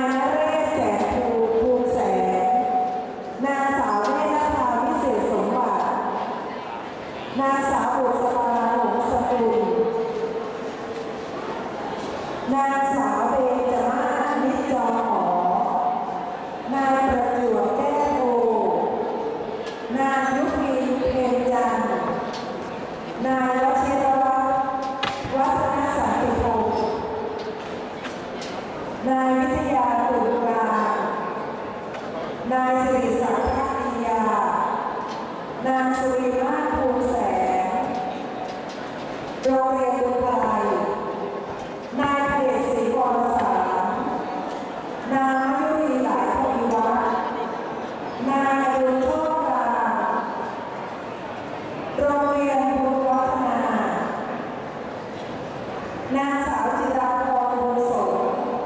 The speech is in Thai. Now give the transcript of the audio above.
ายนเรศแสนภูภูมินางสาวเนตภาวิเศษสมบัติ นางสาวบุษราหลงสกุล นางสาวเบญจมาศนิจจอหอนางประจวบแก้วโพนางยุพินเพ็ญจันนายวัชิรว์วัฒนันติพงศ์นาย วิยาตุลกานายสิริศักดิ์ภาคยานางสุริมาภูมิแสงโรงเรียนบุญไทยนายเพชศรีวรสารนางยุรีหลายทวีวัฒน์นายอรุณโชคกลางโรงเรียนบุญวัฒนานางสาวจิตา